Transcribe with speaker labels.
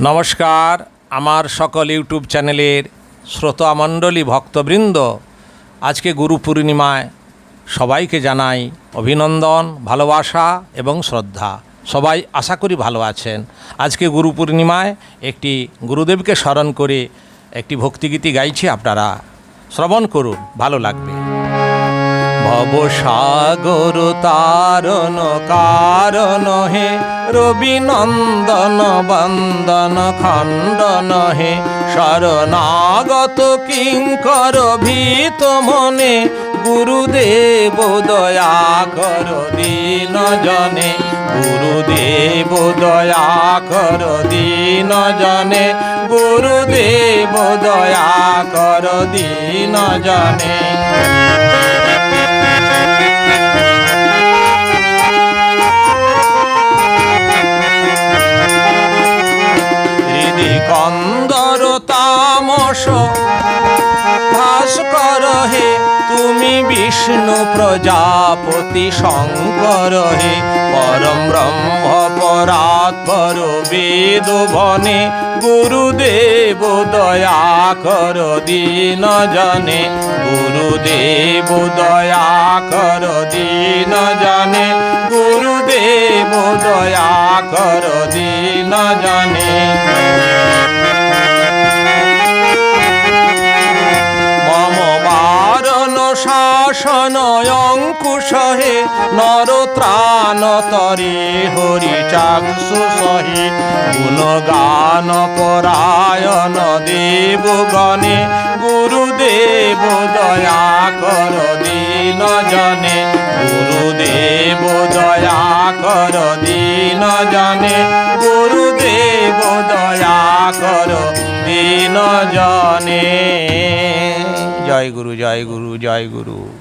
Speaker 1: নমস্কার, আমার সকল ইউটিউব চ্যানেলের শ্রোতামণ্ডলী ভক্তবৃন্দ, আজকে গুরু পূর্ণিমায় সবাইকে জানাই অভিনন্দন, ভালোবাসা এবং শ্রদ্ধা। সবাই আশা করি ভালো আছেন। আজকে গুরু পূর্ণিমায় একটি গুরুদেবকে স্মরণ করে একটি ভক্তিগীতি গাইছি আপনারা। শ্রবণ করুন, ভালো লাগবে। ভবসাগর তারণ কারণ হে। রবি নন্দন বন্দন খণ্ডন হে। শরণাগত কিঙ্কর ভীত মনে। গুরুদেব দয়া কর দীন জনে। গুরুদেব দয়া কর দীন জনে। গুরুদেব দয়া কর দীন জনে। হৃদি কন্দর তামস। ভাস্কর হে, তুমি বিষ্ণু প্রজাপতি শঙ্কর হে, পরম ব্রহ্ম পরাৎপর বেদ বনে, গুরুদেব দয়া কর দীন জনে, গুরুদেব দয়া কর দীন জনে গুরুদেব দয়া কর দীন জনে। মম শাসন অঙ্কুশ হে, নর ত্রাণ তরে হরি চাক্ষু সহে গুণগান পরায়ণ দেব গণে, গুরুদেব দয়া কর দীন জনে। গুরুদেব দয়া কর দীন জনে গুরুদেব দয়া কর দীন জনে। জয় গুরু জয় গুরু জয় গুরু।